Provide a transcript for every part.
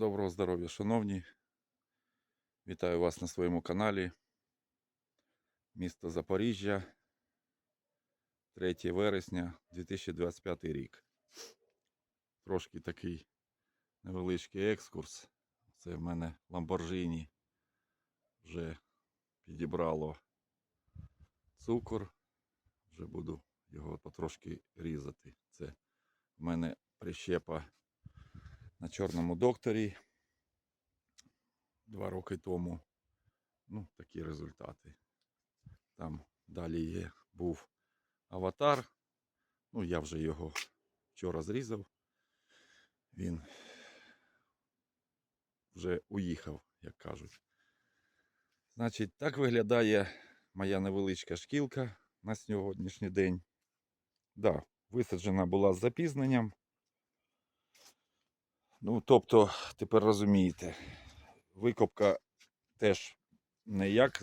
Доброго здоров'я, шановні. Вітаю вас на своєму каналі. Місто Запоріжжя. 3 вересня 2025 рік. Трошки такий невеличкий екскурс. Це в мене Lamborghini вже підібрало цукор. Вже буду його потрошки різати. Це в мене прищепа на чорному докторі два роки тому. Ну, такі результати. Там далі є, був аватар. Ну, я вже його вчора зрізав. Він вже уїхав, як кажуть. Значить, так виглядає моя невеличка шкілка на сьогоднішній день. Да, висаджена була з запізненням. Ну, тобто, тепер розумієте, викопка теж не як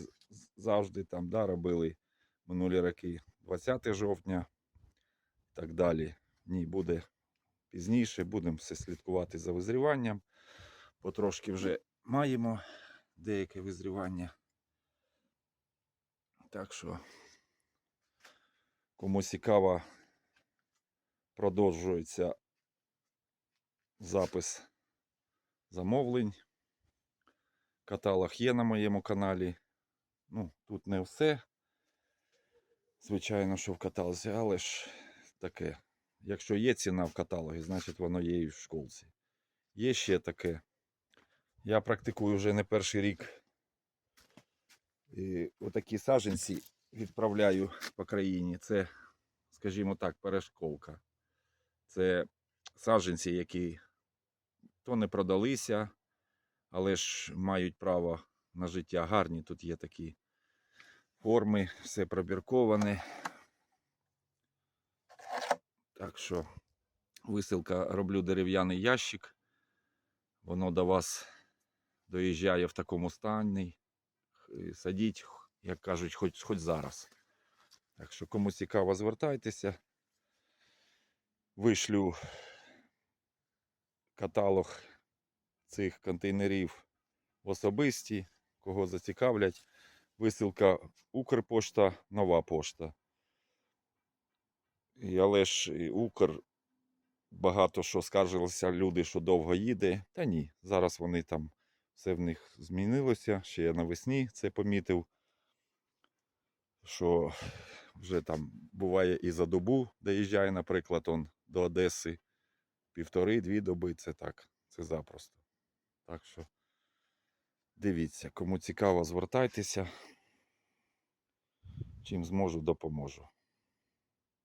завжди там да, робили минулі роки, 20 жовтня і так далі. Ні, буде пізніше, будемо все слідкувати за визріванням. Потрошки вже маємо деяке визрівання. Так що, кому цікаво, продовжується запис замовлень. Каталог є на моєму каналі. Ну, тут не все. Звичайно, що в каталозі, але ж таке. Якщо є ціна в каталогі, значить воно є і в школці. Є ще таке. Я практикую вже не перший рік. І отакі саженці відправляю по країні. Це, скажімо так, перешколка. Це саджанці, які то не продалися, але ж мають право на життя. Гарні тут є такі форми, все пробірковане. Так що висилка роблю дерев'яний ящик. Воно до вас доїжджає в такому стані. Садіть, як кажуть, хоч, хоч зараз. Так що, кому цікаво, звертайтеся. Вишлю каталог цих контейнерів особисті, кого зацікавлять. Висилка Укрпошта, нова пошта. І, але ж Укр багато що скаржилися люди, що довго їде. Та ні, зараз вони там все в них змінилося. Ще я навесні це помітив. Що вже там буває і за добу доїжджає, наприклад, он до Одеси півтори-дві доби, це так, це запросто. Так що дивіться, кому цікаво, звертайтеся. Чим зможу, допоможу.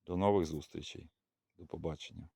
До нових зустрічей. До побачення.